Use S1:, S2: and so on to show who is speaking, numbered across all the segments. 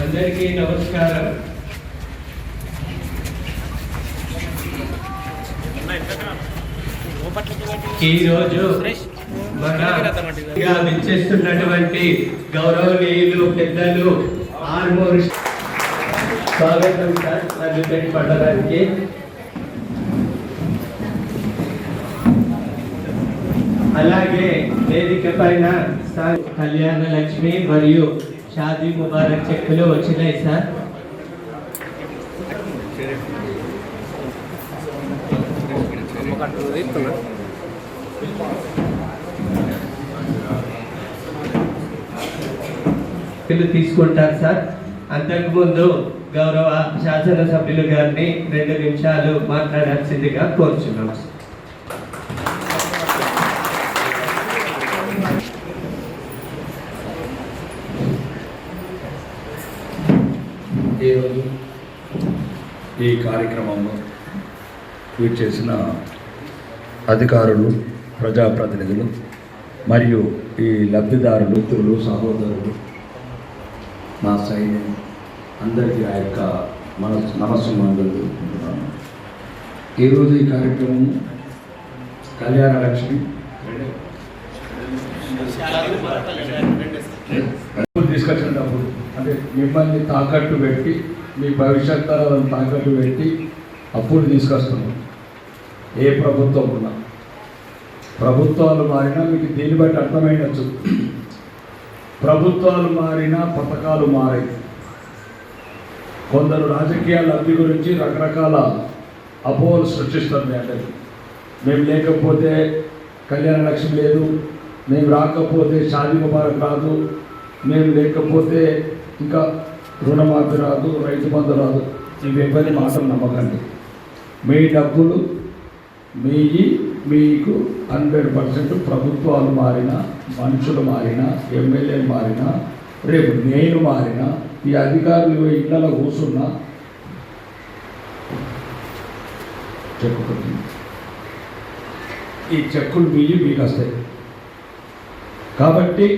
S1: అందరికీ నమస్కారం. ఈరోజు మన విచ్చేస్తున్నటువంటి గౌరవనీయులు పెద్దలు ఆర్మూర్ స్వాగతం సార్. నన్ను పట్టడానికి అలాగే వేదిక పైన సార్ కళ్యాణ లక్ష్మి మరియు షాదీ ముబారక్ చెక్కులు వచ్చినాయి సార్. తీసుకుంటారు సార్. అంతకుముందు గౌరవ శాసనసభ్యులు గారిని రెండు నిమిషాలు మాట్లాడాల్సిందిగా కోరుచున్నాం.
S2: ఈరోజు ఈ కార్యక్రమంలో ట్వీట్ చేసిన అధికారులు ప్రజాప్రతినిధులు మరియు ఈ లబ్ధిదారులు మిత్రులు సహోదరులు నా సైన్యం అందరికీ ఆ యొక్క మన నమస్సు తెలుపుకుంటున్నాను ఈరోజు ఈ కార్యక్రమం కళ్యాణ లక్ష్మి. తీసుకొచ్చినప్పుడు అంటే మిమ్మల్ని తాకట్టు పెట్టి మీ భవిష్యత్ తరాలను తాకట్టు పెట్టి అప్పులు తీసుకొస్తున్నాం. ఏ ప్రభుత్వం ఉన్నా. ప్రభుత్వాలు మారినా మీకు దీన్ని బట్టి అర్థమైనచ్చు ప్రభుత్వాలు మారినా పథకాలు మారాయి. కొందరు రాజకీయ లబ్ధి గురించి రకరకాల అపోహలు సృష్టిస్తారు అంటే మేము లేకపోతే కళ్యాణ లక్ష్మి లేదు మేము రాకపోతే షాదీ ముబారక్ రాదు మేము లేకపోతే ఇంకా రుణమాఫీ రాదు రైతు బంధు రాదు. ఇవి ఎవరి మాటలు నమ్మకండి. మీ డబ్బులు మీయి మీకు హండ్రెడ్ పర్సెంట్ ప్రభుత్వాలు మారినా మనుషులు మారినా ఎమ్మెల్యేలు మారినా రేపు నేను మారినా ఈ అధికారులు ఇళ్ళలో కూర్చున్నా చెప్పుకుంటుంది. ఈ చెక్కులు మీయి మీకు వస్తాయి. కాబట్టి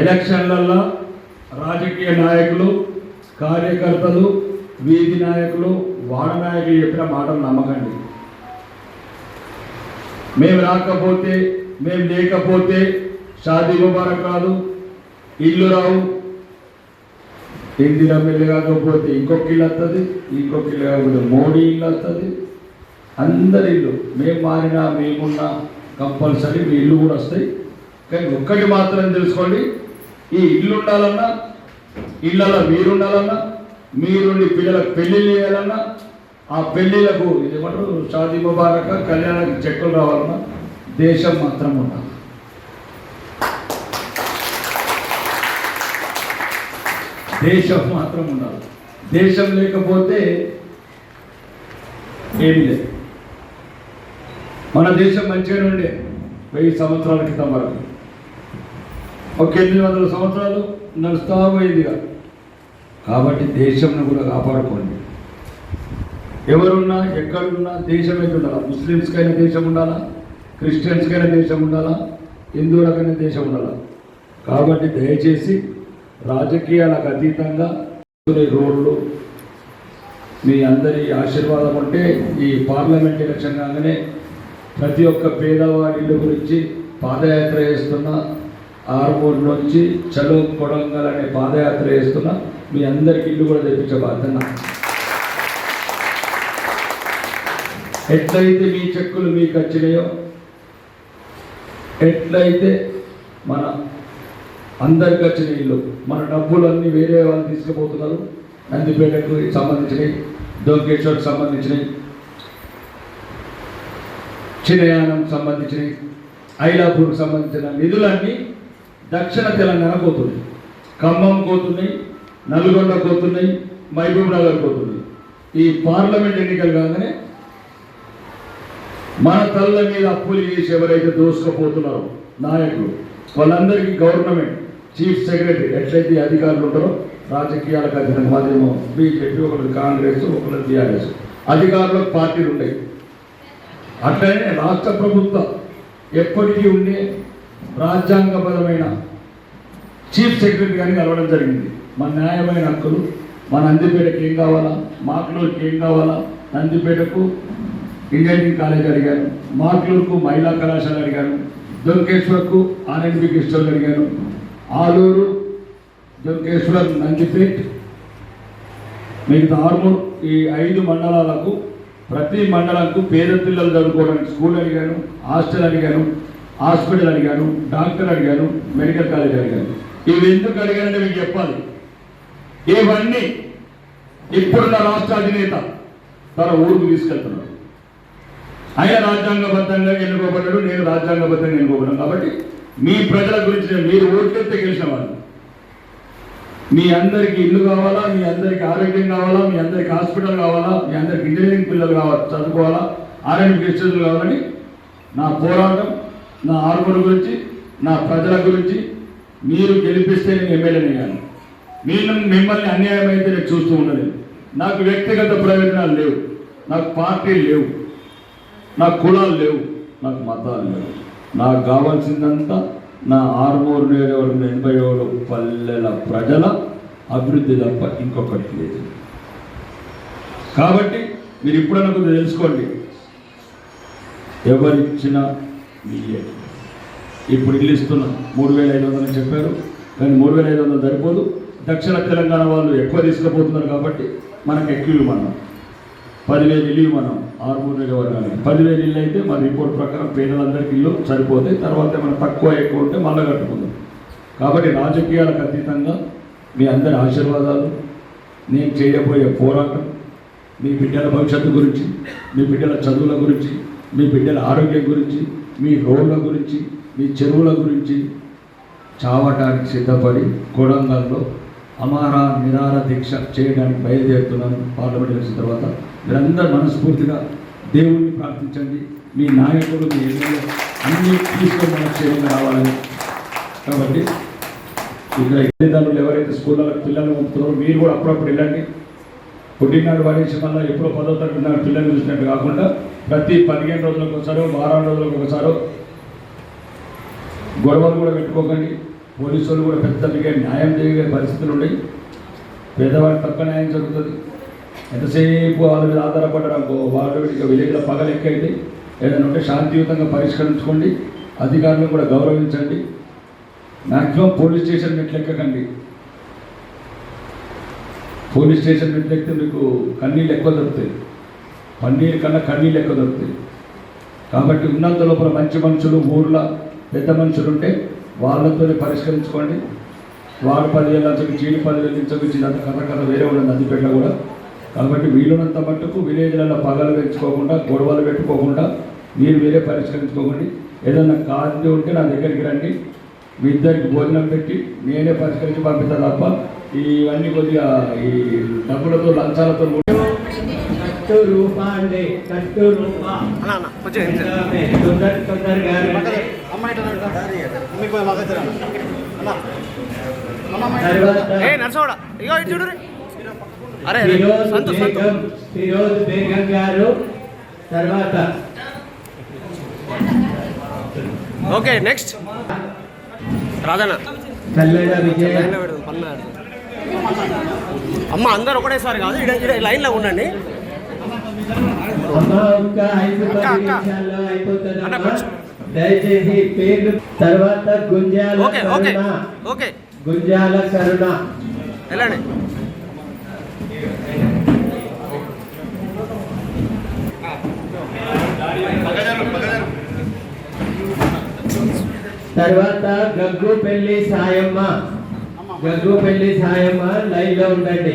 S2: ఎలక్షన్లలో రాజకీయ నాయకులు కార్యకర్తలు వీధి నాయకులు వాడ నాయకులు చెప్పిన మాటలు నమ్మకండి. మేము రాకపోతే మేము లేకపోతే షాదీ ముబారక్ కాదు ఇల్లు రావు ఇందిరా పెళ్ళి కాకపోతే ఇంకొక ఇల్లు వస్తుంది ఇంకొక ఇల్లు కాకపోతే మోడీ ఇల్లు వస్తుంది అందరి ఇల్లు మేము మారినా మేమున్నా కంపల్సరీ మీ ఇల్లు కూడా వస్తాయి. కానీ ఒక్కటి మాత్రం తెలుసుకోండి ఈ ఇల్లు ఉండాలన్నా ఇళ్ళలో మీరు ఉండాలన్నా మీరుండి పిల్లలకు పెళ్ళిళ్ళు చేయాలన్నా ఆ పెళ్ళిళ్ళకు ఏమంటారు షాదీ ముబారక కళ్యాణానికి చెక్కులు రావాలన్నా దేశం మాత్రం ఉండాలి. దేశం మాత్రం ఉండాలి. దేశం లేకపోతే ఏమి లేదు. మన దేశం మంచిగానే ఉండే వెయ్యి సంవత్సరాల క్రితం వరకు. ఒక ఎనిమిది వందల సంవత్సరాలు నడుస్తూ పోయిందిగా. కాబట్టి దేశంను కూడా కాపాడుకోండి. ఎవరున్నా ఎక్కడున్నా దేశం అయితే ఉండాలా? ముస్లిమ్స్కైనా దేశం ఉండాలా? క్రిస్టియన్స్కైనా దేశం ఉండాలా? హిందువులకైనా దేశం ఉండాలా? కాబట్టి దయచేసి రాజకీయాలకు అతీతంగా రోడ్లు మీ అందరి ఆశీర్వాదం ఉంటే ఈ పార్లమెంట్ ఎలక్షన్ కాగానే ప్రతి ఒక్క పేదవాడి ఇల్లు గురించి పాదయాత్ర చేస్తున్న ఆరుమూరు నుంచి చలో కొడంగల్ అనే పాదయాత్ర చేస్తున్న మీ అందరికి ఇల్లు కూడా తెప్పించే బాధ్యత ఎట్లయితే మీ చెక్కులు మీకు వచ్చినాయో ఎట్లయితే మన అందరికి వచ్చిన ఇల్లు. మన డబ్బులు అన్నీ వేరే వాళ్ళు తీసుకుపోతున్నారు. నందిపేటకు సంబంధించినవి దోకేశ్వర్కి సంబంధించినవి చిన్నయానం సంబంధించినవి ఐలాపూర్కి సంబంధించిన నిధులన్నీ దక్షిణ తెలంగాణ పోతున్నాయి. ఖమ్మం పోతున్నాయి నల్గొండ పోతున్నాయి మహబూబ్ నగర్ పోతున్నాయి. ఈ పార్లమెంట్ ఎన్నికలు కాగానే మన తల్ల మీద అప్పులు చేసి ఎవరైతే దోసుకుపోతున్నారో నాయకులు వాళ్ళందరికీ గవర్నమెంట్ చీఫ్ సెక్రటరీ ఎట్లయితే అధికారులు ఉంటారో రాజకీయాలకు అతీతంగా మాదేమో బీజేపీ ఒకటి కాంగ్రెస్ ఒకళ్ళు టీఆర్ఎస్. అధికారులకు పార్టీలు ఉన్నాయి అట్లనే రాష్ట్ర ప్రభుత్వం ఎప్పటికీ ఉండే రాజ్యాంగపరమైన చీఫ్ సెక్రటరీ గారిని కలవడం జరిగింది. మన న్యాయమైన హక్కులు మన నందిపేటకి ఏం కావాలా మాకులూరుకి ఏం కావాలా నందిపేటకు ఇంజనీరింగ్ కాలేజ్ అడిగాను మాకులూరుకు మహిళా కళాశాల అడిగాను దొంకేశ్వర్కు ఆర్ఎన్బి కిషోర్ అడిగాను ఆలూరు దొంకేశ్వర్ నందిపేట్ మిగతా ఆర్మూర్ ఈ ఐదు మండలాలకు ప్రతి మండలంకు పేద పిల్లలు చదువుకోవడానికి స్కూల్ అడిగాను హాస్టల్ అడిగాను హాస్పిటల్ అడిగాను డాక్టర్ అడిగాను మెడికల్ కాలేజ్ అడిగాను. ఇవి ఎందుకు అడిగానంటే మీకు చెప్పాలి. ఇవన్నీ ఇప్పుడున్న రాష్ట్ర అధినేత తన ఊరుకు తీసుకెళ్తున్నాడు. ఆయన రాజ్యాంగబద్ధంగా ఎన్నుకోబడ్డాడు నేను రాజ్యాంగబద్ధంగా ఎన్నుకోబడ్డాను. కాబట్టి మీ ప్రజల గురించి మీరు ఓట్లెత్తే గెలిచిన వాళ్ళు. మీ అందరికి ఇల్లు కావాలా? మీ అందరికి ఆరోగ్యం కావాలా? మీ అందరికి హాస్పిటల్ కావాలా? మీ అందరికి ఇంజనీరింగ్ పిల్లలు కావాలి? చదువుకోవాలా? ఆరోగ్య క్రిస్టియన్లు కావాలని నా పోరాటం నా ఆర్మూర్ గురించి నా ప్రజల గురించి మీరు గెలిపిస్తే నేను ఎమ్మెల్యేని అయ్యాను. నేను మిమ్మల్ని అన్యాయం అయితే నేను చూస్తూ ఉండలేదు నాకు వ్యక్తిగత ప్రయోజనాలు లేవు. నాకు పార్టీలు లేవు. నాకు కులాలు లేవు. నాకు మతాలు లేవు. నాకు కావాల్సిందంతా నా ఆరుమూరు నియోజకవర్గం ఎనభై ఏడు పల్లెల ప్రజల అభివృద్ధి తప్ప ఇంకొకటి లేదు. కాబట్టి మీరు ఇప్పుడన్నా కొంచెం తెలుసుకోండి. ఎవరిచ్చినా మీయే ఇప్పుడు ఇల్లు ఇస్తున్నాం. మూడు వేల ఐదు వందలు చెప్పారు. కానీ మూడు వేల ఐదు వందలు సరిపోదు. దక్షిణ తెలంగాణ వాళ్ళు ఎక్కువ తీసుకుపోతున్నారు కాబట్టి మనకు ఎక్కువ మనం పదివేలు ఇల్లు మనం ఆరు మూడు నియోజకవర్గానికి పదివేలు ఇల్లు అయితే మన రిపోర్ట్ ప్రకారం పేదలందరికీ ఇల్లు సరిపోతాయి తర్వాత మనం తక్కువ ఎక్కువ ఉంటే మళ్ళీ కట్టుకుందాం. కాబట్టి రాజకీయాలకు అతీతంగా మీ అందరి ఆశీర్వాదాలు నేను చేయబోయే పోరాటం మీ బిడ్డల భవిష్యత్తు గురించి మీ బిడ్డల చదువుల గురించి మీ బిడ్డల ఆరోగ్యం గురించి మీ రోడ్ల గురించి మీ చెరువుల గురించి చావటానికి సిద్ధపడి కొడంగల్లో అమారా నిరార దీక్ష చేయడానికి బయలుదేరుతున్నాను. పార్లమెంట్ ఎలక్షన్ తర్వాత మీరందరూ మనస్ఫూర్తిగా దేవుణ్ణి ప్రార్థించండి. మీ నాయకులు మీ ఎన్నో అన్ని తీసుకొని మన క్షేమంగా రావాలని. కాబట్టి ఇక్కడ తల్లిదండ్రులు ఎవరైతే స్కూళ్ళలో పిల్లలు పంపుతున్నారో మీరు కూడా అప్పుడప్పుడు వెళ్ళండి. పుట్టినాడు వాడేసి మళ్ళీ ఎప్పుడో పదో తరగతి పిల్లలు చూసినట్టు కాకుండా ప్రతి పదిహేను రోజులకు ఒకసారో వారం రోజులకు ఒకసారో గొడవలు కూడా పెట్టుకోకండి. పోలీసు వాళ్ళు కూడా పెద్ద న్యాయం చేయగలిగే పరిస్థితులు ఉన్నాయి. పేదవాడికి తప్ప న్యాయం జరుగుతుంది. ఎంతసేపు వాళ్ళ మీద ఆధారపడడానికి వాళ్ళు ఇక విలేజ్లో పగలు ఏదైనా ఉంటే శాంతియుతంగా పరిష్కరించుకోండి. అధికారులను కూడా గౌరవించండి. మ్యాక్సిమం పోలీస్ స్టేషన్ మెట్లెక్కకండి పోలీస్ స్టేషన్ మెట్లెక్కితే మీకు కన్నీళ్ళు ఎక్కువ దొరుకుతాయి. పన్నీరు కన్నా కన్నీళ్ళు ఎక్కువ దొరుకుతాయి. కాబట్టి ఉన్నంత లోపల మంచి మనుషులు ఊర్లో పెద్ద మనుషులు ఉంటే వాళ్ళతోనే పరిష్కరించుకోండి. వాడు పదివేల నుంచి చీడి పదివేల నుంచి ఇదంతా కథ కథ వేరే ఉండదు నదిపేట కూడా కాబట్టి వీలున్నంత మట్టుకు విలేజ్లలో పగలు పెంచుకోకుండా గొడవలు పెట్టుకోకుండా మీరు వేరే పరిష్కరించుకోకండి. ఏదన్నా కాదు ఉంటే నా దగ్గరికి రండి. మీ ఇద్దరికి భోజనం పెట్టి నేనే పరిష్కరించి పంపిస్తా తప్ప ఇవన్నీ కొద్దిగా ఈ డబ్బులతో లంచాలతో
S1: కట్టు రూప అండి కట్టు రూప తొందర తొందరగా తర్వాత
S3: సంతు
S1: బేగం గారు తర్వాత
S3: ఓకే నెక్స్ట్. రాజన్న. అమ్మ అందరు ఒకటేసారి కాదు లైన్లో ఉండండి.
S1: దయచేసి పేర్లు తర్వాత Gunjala
S3: okay okay okay.
S1: Gunjala Karuna.
S3: వెళ్ళండి.
S1: తర్వాత గగ్గు పెళ్ళి సాయమ్మ. గగ్గు పెళ్ళి సాయమ్మ లైన్లో ఉండండి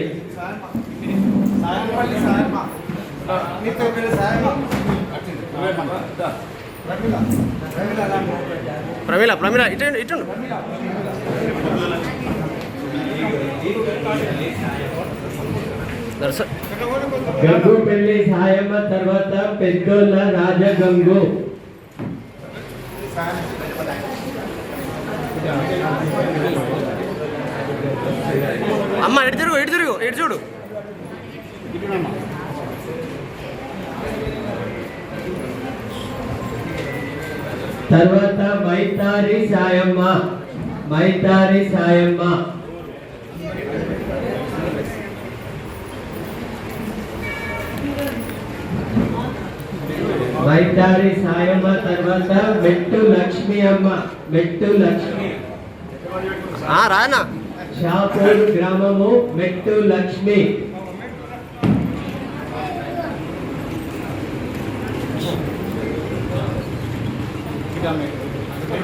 S3: ప్రమీల ప్రమీల ఇటు ఇటు
S1: గంగు పెళ్ళి సాయమ్మ తర్వాత పెద్దోళ్ళ రాజగంగు.
S4: అమ్మ ఎటు తిరుగు ఎటు తిరుగు ఎటు చూడు.
S1: తర్వాత మైతారి సాయమ్మ మైతారి సాయమ్మ. మైతారి సాయమ్మ తర్వాత మెట్టు లక్ష్మి అమ్మ మెట్టు లక్ష్మి.
S4: రానా.
S1: షాపూర్ గ్రామము మెట్టు లక్ష్మి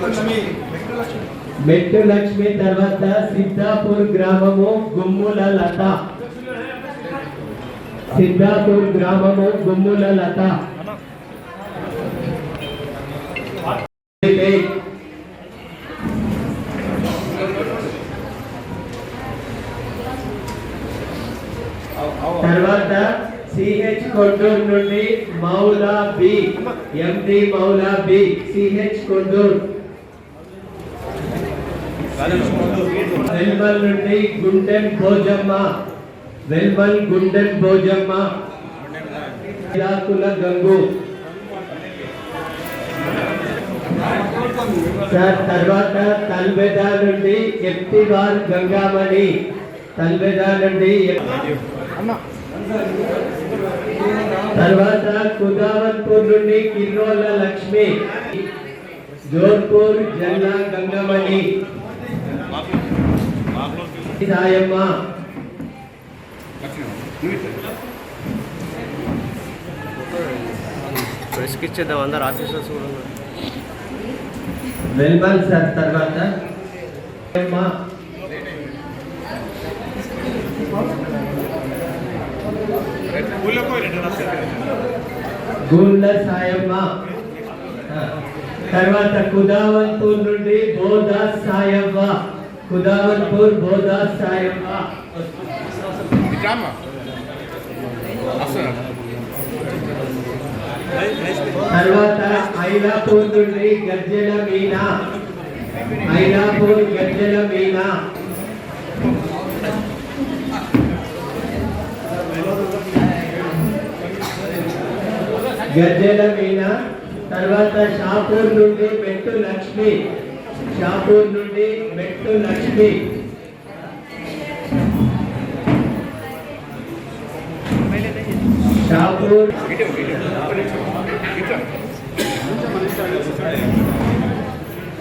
S3: లక్ష్మి.
S1: మెట్టు లక్ష్మి తర్వాత సిద్ధాపూర్ గ్రామము గుమ్ముల లత. సిద్ధాపూర్ గ్రామము గుమ్ముల లత. కొండూరు నుండి Moula B MD Moula B CH Konduru. Velbal నుండి గుండెన్ భోజమ్మ వెల్బల్ గుండెన్ భోజమ్మ. ఇలాకుల గంగు. సార్ తర్వాత తల్బెదా నుండి ఎప్తివార్ గంగామణి. తల్బెదా నుండి ఎప్- తర్వాత కుదావత్పూర్ నుండి కిర్రోల లక్ష్మి జోర్పూర్ జల్లా గంగమణి. సాయమ్మ.
S4: ఇచ్చేద్దాం అందరు ఆఫీసర్స్ కూడా.
S1: వెల్మల్ సార్ తర్వాత అమ్మ. గూళ్ళ సాయమ్మ. తర్వాత కుదావన్పూర్ నుండి బోధా సాయమ్మ. కుదావన్పూర్ బోధా సాయమ్మ. తర్వాత ఐలాపూర్ నుండి గజ్జల మీనా. ఐలాపూర్ గజ్జల మీనా. గజ్జల మీనా తర్వాత షాపూర్ నుండి మెట్టు లక్ష్మి. షాపూర్ నుండి మెట్టు లక్ష్మి. షాపూర్.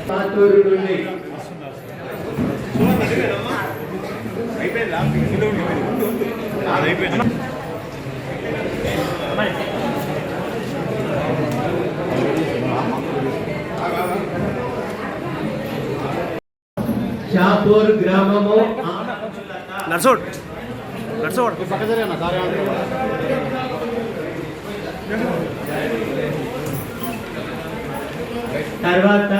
S1: పాతూరు నుండి. షాపూర్ గ్రామము.
S4: నర్సోడ్. నర్సోడ్.
S1: తర్వాత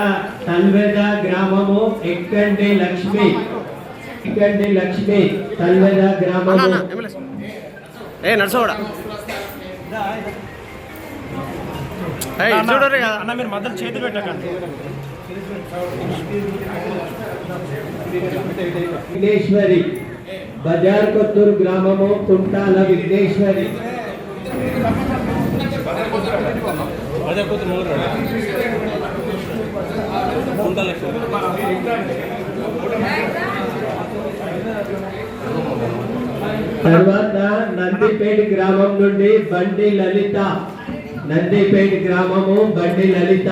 S1: తల్వేద గ్రామము ఎక్కండి లక్ష్మి. ఎక్కండి లక్ష్మి తల్వేద
S4: అన్న,
S1: గ్రామము.
S4: ఏ నర్సోడా?
S3: అన్న మీరు మధ్యలో చేతి పెట్టకండి.
S1: విఘ్నేశ్వరి. బజార్ కొత్తూరు గ్రామము కుంటాల విఘ్నేశ్వరి. తర్వాత నందిపేట గ్రామం నుండి బండి లలిత. నందిపేట గ్రామము బండి లలిత.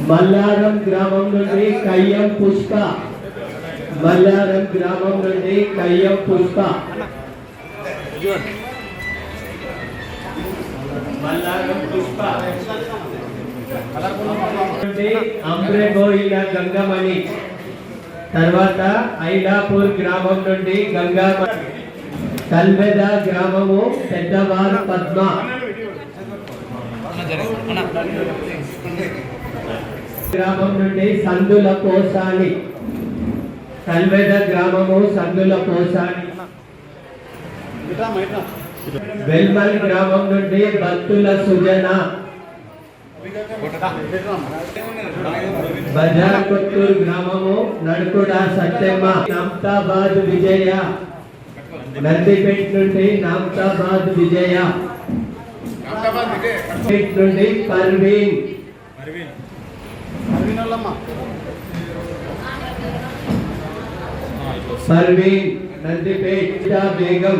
S1: మల్లారం గ్రామం నుండి కయ్యం పుష్ప. మల్లారం గ్రామం నుండి కయ్యం పుష్ప. మల్లారం పుష్ప. నుండి గంగమణి. తర్వాత ఐలాపూర్ గ్రామం నుండి గంగామణి. కల్వెద గ్రామము పెద్దవారు పద్మ. గ్రామం నుండి సందుల పోసాని. కల్వెద గ్రామము సందుల పోసాని. వెల్మల్ గ్రామం నుండి భక్తుల సుజన. బజార్ కొత్తూరు గ్రామము నడుకుడ సత్యమ్మ. నామ్తాబాద్ విజయ. నందిపేట నుండి నామ్తాబాద్ విజయ. నుండి పర్వీన్ పర్వీన్ నందిపేట బేగం